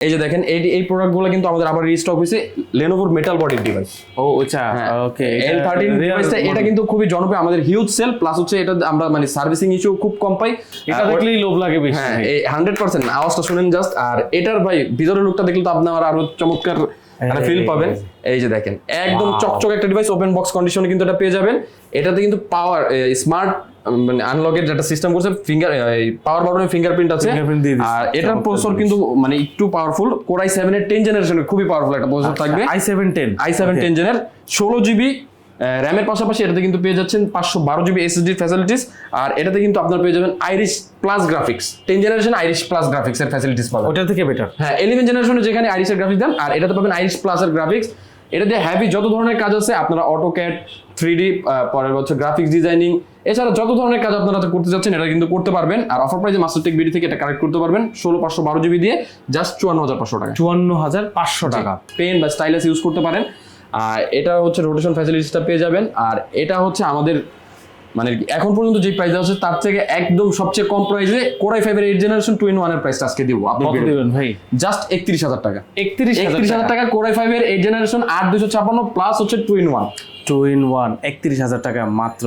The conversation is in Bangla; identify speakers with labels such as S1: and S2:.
S1: এই যে দেখেন এই এই প্রোডাক্টগুলো কিন্তু আমাদের আবার রিস্টক হয়েছে লেনোভোর মেটাল বডির ডিভাইস
S2: ও আচ্ছা ওকে
S1: এল থার্টিন ডিভাইসটা এটা কিন্তু খুবই জনপ্রিয় আমাদের হিউজ সেল প্লাস হচ্ছে এটা আমরা মানে সার্ভিসিং ইস্যু খুব কম পাই।
S2: এটা দেখলেই লোভ লাগে বেশি।
S1: হ্যাঁ এই হান্ড্রেড পার্সেন্ট আওয়াজটা শুনেন জাস্ট আর এটার ভাই ভিতরের লুকটা দেখলে তো আপনার আরও চমৎকার একটা ফিল পাবেন। এই যে দেখেন একদম চকচকে একটা ডিভাইস ওপেন বক্স কন্ডিশনে কিন্তু এটা পেয়ে যাবেন। এটাতে কিন্তু পাওয়ার স্মার্ট মানে আনলকের যেটা সিস্টেম করছে ফিঙ্গার পাওয়ার বাটনে ফিঙ্গারপ্রিন্ট আছে। আর এটার প্রসেসর কিন্তু মানে একটু পাওয়ারফুল কোরাই সেভেন এর টেন জেনারেশনের খুবই পাওয়ারফুল একটা প্রসেসর থাকবে।
S2: I seven ten
S1: i seven ten জেনের ষোলো জিবি র্যামের পাশাপাশি এটাতে কিন্তু পেয়ে যাচ্ছেন পাঁচশো বারো জিবি এসএসডি ফ্যাসিলিটিস আর এটাতে কিন্তু আপনার পেয়ে যাবেন Iris plus graphics ten generation Iris plus গ্রাফিক্সের ফ্যাসিলিটিস পাবেন।
S2: ওটার থেকে বেটার
S1: হ্যাঁ ইলেভেন জেনারেশনে যেখানে আইরিশের গ্রাফিক্স দেন আর এটাতে পাবেন আইরিশ প্লাস এর গ্রাফিক্স এটাতে হ্যাভি যত ধরনের কাজ আছে আপনারা অটোক্যাড থ্রি ডি পরের বছর গ্রাফিক্স ডিজাইনিং এছাড়া যত ধরনের কাজ আপনারা করতে যাচ্ছেন এটা কিন্তু করতে পারবেন। আর অফার প্রাইজে মাস্টার টেক বিডি থেকে এটা কালেক্ট করতে পারবেন ষোলো পাঁচশো বারো জিবি দিয়ে জাস্ট চুয়ান্ন হাজার পাঁচশো টাকা।
S2: চুয়ান্ন হাজার পাঁচশো টাকা।
S1: পেন বা স্টাইলাস ইউজ করতে পারেন। আর এটা হচ্ছে রোটেশন ফ্যাসিলিটিসটা পেয়ে যাবেন। আর এটা হচ্ছে আমাদের মানে এখন পর্যন্ত যে প্রাইস আছে তার থেকে একদম সবচেয়ে কম প্রাইসে কোরাই ফাইভের এইট জেনারেশন টু ইন ওয়ানের প্রাইসটা আজকে দিব।
S2: কত
S1: দেবেন
S2: দিবেন ভাই?
S1: জাস্ট একত্রিশ হাজার টাকা।
S2: একত্রিশ
S1: একত্রিশ হাজার টাকা। কোরাই ফাইভের এইট জেনারেশন আট দুশো ছাপান্ন প্লাস হচ্ছে two in one
S2: two in one একত্রিশ হাজার টাকা মাত্র।